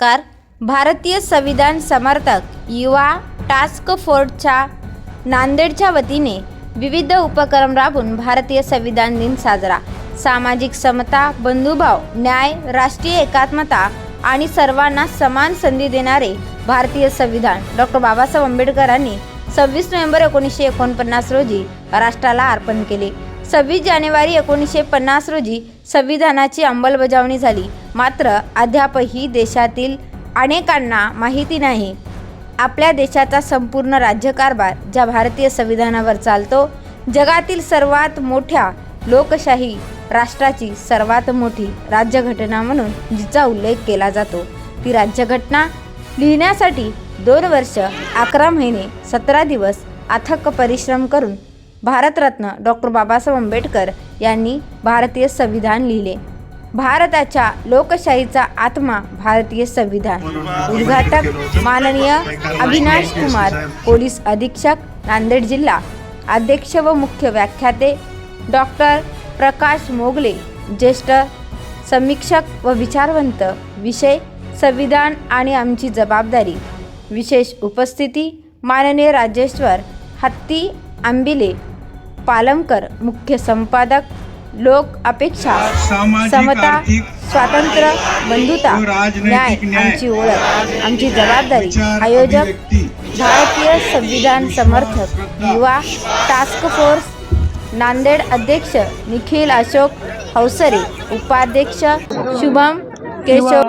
Car भारतीय संविधान समर्थक युवा टास्क फोर्सच्या नांदेडच्या वतीने विविध उपक्रम राबून भारतीय संविधान दिन साजरा. सामाजिक समता बंधुभाव न्याय राष्ट्रीय एकात्मता आणि सर्वांना समान संधी देणारे भारतीय संविधान. डॉक्टर बाबासाहेब आंबेडकरांनी सव्वीस नोव्हेंबर एकोणीसशे एकोणपन्नास रोजी राष्ट्राला अर्पण केले. सव्वीस जानेवारी एकोणीसशे पन्नास रोजी संविधानाची अंमलबजावणी झाली. मात्र अद्यापही देशातील अनेकांना माहिती नाही. आपल्या देशाचा संपूर्ण राज्यकारभार ज्या भारतीय संविधानावर चालतो जगातील सर्वात मोठ्या लोकशाही राष्ट्राची सर्वात मोठी राज्यघटना म्हणून जिचा उल्लेख केला जातो. ती राज्यघटना लिहिण्यासाठी दोन वर्ष अकरा महिने सतरा दिवस अथक परिश्रम करून भारतरत्न डॉक्टर बाबासाहेब आंबेडकर यांनी भारतीय संविधान लिहिले. भारताच्या लोकशाहीचा आत्मा भारतीय संविधान. उद्घाटक माननीय अविनाश कुमार पोलीस अधीक्षक नांदेड जिल्हा अध्यक्ष व मुख्य व्याख्याते डॉक्टर प्रकाश मोगले ज्येष्ठ समीक्षक व विचारवंत विषय संविधान आणि आमची जबाबदारी. विशेष उपस्थिती माननीय राजेश्वर हत्ती आंबिले पालमकर मुख्य संपादक लोक अपेक्षा सामाजिक, समता आर्थिक, स्वातंत्र्य बंधुता न्याय आमची ओळख आमची जबाबदारी आयोजक भारतीय संविधान समर्थक युवा टास्क फोर्स नांदेड अध्यक्ष निखिल अशोक हौसरे उपाध्यक्ष शुभम केशव.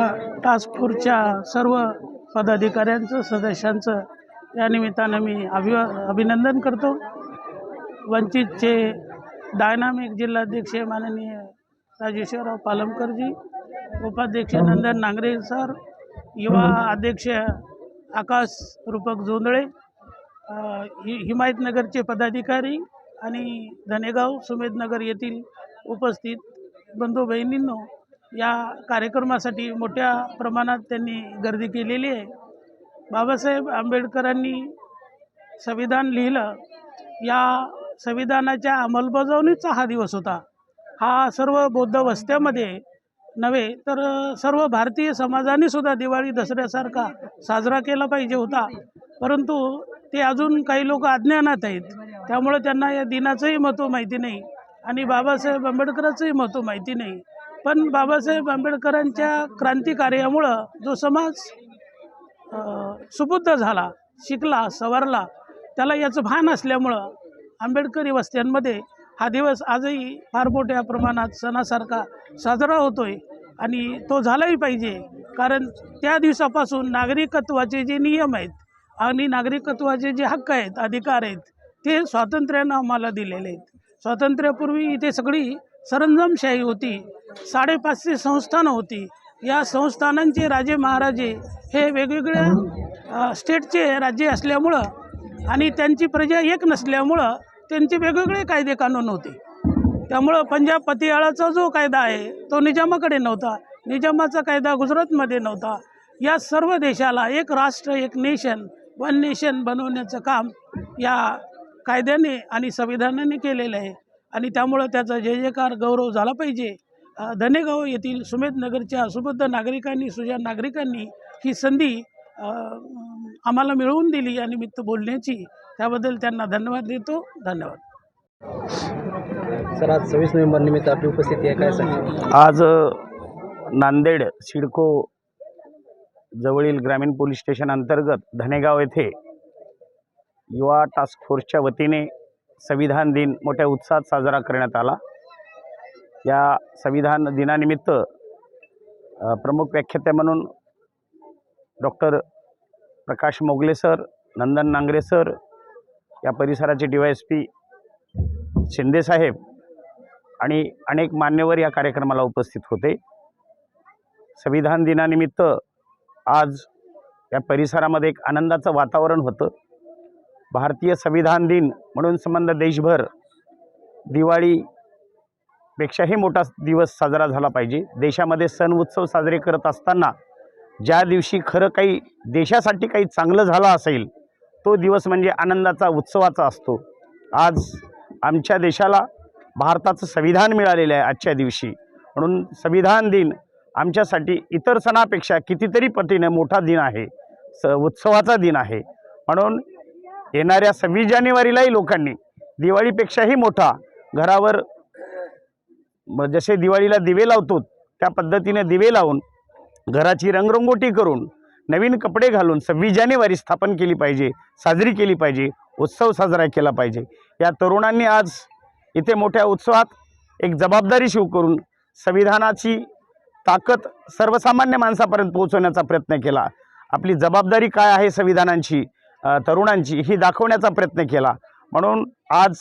टास्क फोर्सच्या सर्व पदाधिकाऱ्यांचं सदस्यांचं या निमित्तानं मी अभि अभिनंदन करतो. वंचितचे डायनामिक जिल्हाध्यक्ष माननीय राजेश्वरराव पालमकरजी उपाध्यक्ष नंदन नांगरे सर युवा अध्यक्ष आकाश रूपक जोंधळे अ, हि हिमायतनगरचे पदाधिकारी आणि धनेगाव सुमेधनगर येथील उपस्थित बंधू बहिणींनो या कार्यक्रमासाठी मोठ्या प्रमाणात त्यांनी गर्दी केलेली आहे. बाबासाहेब आंबेडकरांनी संविधान लिहिलं या संविधानाच्या अंमलबजावणीचा हा दिवस होता. हा सर्व बौद्ध वस्त्यामध्ये नव्हे तर सर्व भारतीय समाजाने सुद्धा दिवाळी दसऱ्यासारखा साजरा केला पाहिजे होता. परंतु ते अजून काही लोक अज्ञानात आहेत. त्यामुळे त्यांना या दिनाचंही महत्त्व माहिती नाही आणि बाबासाहेब आंबेडकरांचंही महत्त्व माहिती नाही. पण बाबासाहेब आंबेडकरांच्या क्रांतिकार्यामुळं जो समाज सुबुद्ध झाला शिकला सवारला त्याला याचं भान असल्यामुळं आंबेडकरी वस्त्यांमध्ये हा दिवस आजही फार मोठ्या प्रमाणात सणासारखा साजरा होतो आहे आणि तो झालाही पाहिजे. कारण त्या दिवसापासून नागरिकत्वाचे जे नियम आहेत आणि नागरिकत्वाचे जे हक्क आहेत अधिकार आहेत ते स्वातंत्र्यानं आम्हाला दिलेले आहेत. स्वातंत्र्यापूर्वी इथे सगळी सरंजामशाही होती साडेपाचशे संस्थानं होती. या संस्थानांचे राजे महाराजे हे वेगवेगळ्या स्टेटचे राज्य असल्यामुळं आणि त्यांची प्रजा एक नसल्यामुळं त्यांचे वेगवेगळे कायदे कानून होते. त्यामुळं पंजाब पतियाळाचा जो कायदा आहे तो निजामाकडे नव्हता. निजामाचा कायदा गुजरातमध्ये नव्हता. या सर्व देशाला एक राष्ट्र एक नेशन वन नेशन बनवण्याचं काम या कायद्याने आणि संविधानाने केलेलं आहे. आणि त्यामुळं त्याचा जय जयकार गौरव झाला पाहिजे. धनेगाव येथील सुमेधनगरच्या सुबद्ध नागरिकांनी सुजाण नागरिकांनी ही संधी आम्हाला मिळवून दिली या निमित्त बोलण्याची त्याबद्दल त्यांना धन्यवाद देतो. धन्यवाद. सर आज सव्वीस नोव्हेंबर निमित्त आपली उपस्थिती आहे. काय सांगा आज नांदेड सिडको जवळील ग्रामीण पोलीस स्टेशन अंतर्गत धनेगाव येथे युवा टास्क फोर्सच्या वतीने संविधान दिन मोठ्या उत्साहात साजरा करण्यात आला. या संविधान दिनानिमित्त प्रमुख व्याख्याते म्हणून doctor Prakash Mogale sir Nandan Nangare sir या परिसराचे डी वाय एस पी शिंदेसाहेब आणि अनेक मान्यवर या कार्यक्रमाला उपस्थित होते. संविधान दिनानिमित्त आज या परिसरामध्ये एक आनंदाचं वातावरण होतं. भारतीय संविधान दिन म्हणून संबंध देशभर दिवाळीपेक्षाही मोठा दिवस साजरा झाला पाहिजे. देशामध्ये सण उत्सव साजरे करत असताना ज्या दिवशी खरं काही देशासाठी काही चांगलं झालं असेल तो दिवस म्हणजे आनंदाचा उत्सवाचा असतो. आज आमच्या देशाला भारताचं संविधान मिळालेलं आहे आजच्या दिवशी. म्हणून संविधान दिन आमच्यासाठी इतर सणापेक्षा कितीतरी पटीने मोठा दिन आहे. स उत्सवाचा दिन आहे. म्हणून येणाऱ्या सव्वीस जानेवारीलाही लोकांनी दिवाळीपेक्षाही मोठा घरावर जसे दिवाळीला दिवे लावतो त्या पद्धतीने दिवे लावून घराची रंगरंगोटी करून नवीन कपडे घालून सव्वीस जानेवारी स्थापन केली पाहिजे साजरी केली पाहिजे उत्सव साजरा केला पाहिजे. या तरुणांनी आज इथे मोठ्या उत्सवात एक जबाबदारी शिव करून संविधानाची ताकद सर्वसामान्य माणसापर्यंत पोहोचवण्याचा प्रयत्न केला. आपली जबाबदारी काय आहे संविधानांची तरुणांची ही दाखवण्याचा प्रयत्न केला. म्हणून आज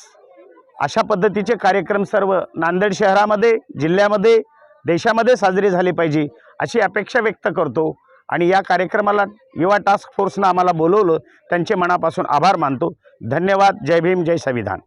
अशा पद्धतीचे कार्यक्रम सर्व नांदेड शहरामध्ये जिल्ह्यामध्ये देशामध्ये साजरे झाले पाहिजे अशी अपेक्षा व्यक्त करतो. आणि या कार्यक्रमाला युवा टास्क फोर्सनं आम्हाला बोलवलं. त्यांचे मनापासून आभार मानतो. धन्यवाद. जय भीम. जय संविधान.